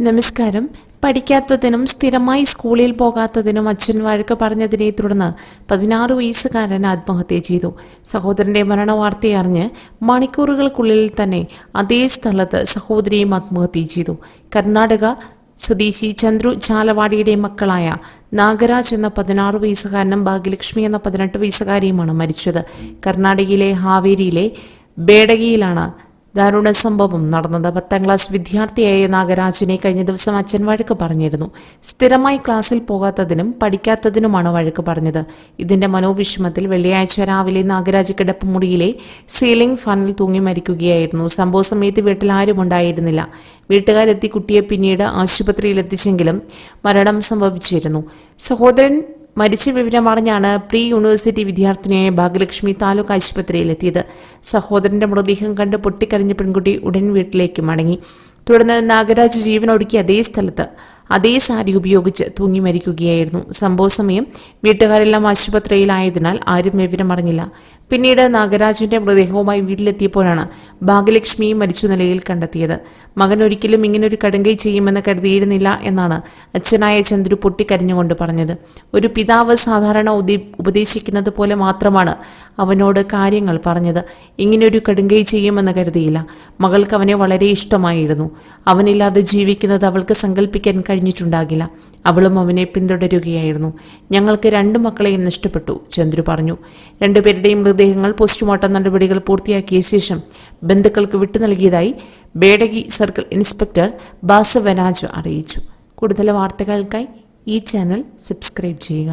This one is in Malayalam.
നമസ്കാരം. പഠിക്കാത്തതിനും സ്ഥിരമായി സ്കൂളിൽ പോകാത്തതിനും അച്ഛൻ വഴക്ക് പറഞ്ഞതിനെ തുടർന്ന് പതിനാറ് വയസ്സുകാരൻ ആത്മഹത്യ ചെയ്തു. സഹോദരന്റെ മരണവാർത്ത അറിഞ്ഞ് മണിക്കൂറുകൾക്കുള്ളിൽ തന്നെ അതേ സ്ഥലത്ത് സഹോദരിയും ആത്മഹത്യ ചെയ്തു. കർണാടക സ്വദേശി ചന്ദ്രു ചാലവാടിയുടെ മക്കളായ നാഗരാജ് എന്ന പതിനാറ് വയസ്സുകാരനും ഭാഗ്യലക്ഷ്മി എന്ന പതിനെട്ട് വയസ്സുകാരിയുമാണ് മരിച്ചത്. കർണാടകയിലെ ഹാവേരിയിലെ ബേഡഗിയിലാണ് ദാരുണ സംഭവം നടന്നത് പത്താം ക്ലാസ് വിദ്യാർത്ഥിയായ നാഗരാജിനെ കഴിഞ്ഞ ദിവസം അച്ഛൻ വഴക്ക് പറഞ്ഞിരുന്നു. സ്ഥിരമായി ക്ലാസ്സിൽ പോകാത്തതിനും പഠിക്കാത്തതിനുമാണ് വഴക്ക് പറഞ്ഞത്. ഇതിന്റെ മനോവിഷമത്തിൽ വെള്ളിയാഴ്ച രാവിലെ നാഗരാജ് കിടപ്പുമുറിയിലെ സീലിംഗ് ഫാനിൽ തൂങ്ങി മരിക്കുകയായിരുന്നു. സംഭവ സമയത്ത് വീട്ടിൽ ആരും ഉണ്ടായിരുന്നില്ല. വീട്ടുകാരെത്തി കുട്ടിയെ പിന്നീട് ആശുപത്രിയിലെത്തിച്ചെങ്കിലും മരണം സംഭവിച്ചിരുന്നു. സഹോദരൻ മരിച്ച വിവരം അറിഞ്ഞാണ് പ്രീ യൂണിവേഴ്സിറ്റി വിദ്യാർത്ഥിനിയായ ഭാഗ്യലക്ഷ്മി താലൂക്ക് ആശുപത്രിയിൽ എത്തിയത് സഹോദരന്റെ മൃതദേഹം കണ്ട് പൊട്ടിക്കരഞ്ഞ പെൺകുട്ടി ഉടൻ വീട്ടിലേക്ക് മടങ്ങി. തുടർന്ന് നാഗരാജ് ജീവനൊടുക്കിയ അതേ സ്ഥലത്ത് അതേ സാരി ഉപയോഗിച്ച് തൂങ്ങി മരിക്കുകയായിരുന്നു. സംഭവ സമയം വീട്ടുകാരെല്ലാം ആശുപത്രിയിലായതിനാൽ ആരും വിവരം അറിഞ്ഞില്ല പിന്നീട് നാഗരാജന്റെ മൃതദേഹവുമായി വീട്ടിലെത്തിയപ്പോഴാണ് ഭാഗ്യലക്ഷ്മിയും മരിച്ച നിലയിൽ കണ്ടെത്തിയത്. മകൻ ഒരിക്കലും ഇങ്ങനൊരു കടുങ്കൈ ചെയ്യുമെന്ന് കരുതിയിരുന്നില്ല എന്നാണ് അച്ഛനായ ചന്ദ്രു പൊട്ടിക്കരഞ്ഞുകൊണ്ട് പറഞ്ഞത്. ഒരു പിതാവ് സാധാരണ ഉപദേശിക്കുന്നത് പോലെ മാത്രമാണ് അവനോട് കാര്യങ്ങൾ പറഞ്ഞത്. ഇങ്ങനൊരു കടുങ്കൈ ചെയ്യുമെന്ന് കരുതിയില്ല. മകൾക്ക് അവനെ വളരെ ഇഷ്ടമായിരുന്നു. അവനില്ലാതെ ജീവിക്കുന്നത് അവൾക്ക് സങ്കല്പിക്കാൻ കഴിഞ്ഞിട്ടുണ്ടാകില്ല. അവളും അവനെ പിന്തുടരുകയായിരുന്നു. ഞങ്ങൾക്ക് രണ്ടു മക്കളെയും നഷ്ടപ്പെട്ടു ചന്ദ്രു പറഞ്ഞു. രണ്ടുപേരുടെയും മൃതദേഹങ്ങൾ പോസ്റ്റ്മോർട്ടം നടപടികൾ പൂർത്തിയാക്കിയ ശേഷം ബന്ധുക്കൾക്ക് വിട്ടു നൽകിയതായി ബേഡഗി സർക്കിൾ ഇൻസ്പെക്ടർ ബാസവനാജ് അറിയിച്ചു. കൂടുതൽ വാർത്തകൾക്കായി ഈ ചാനൽ സബ്സ്ക്രൈബ് ചെയ്യുക.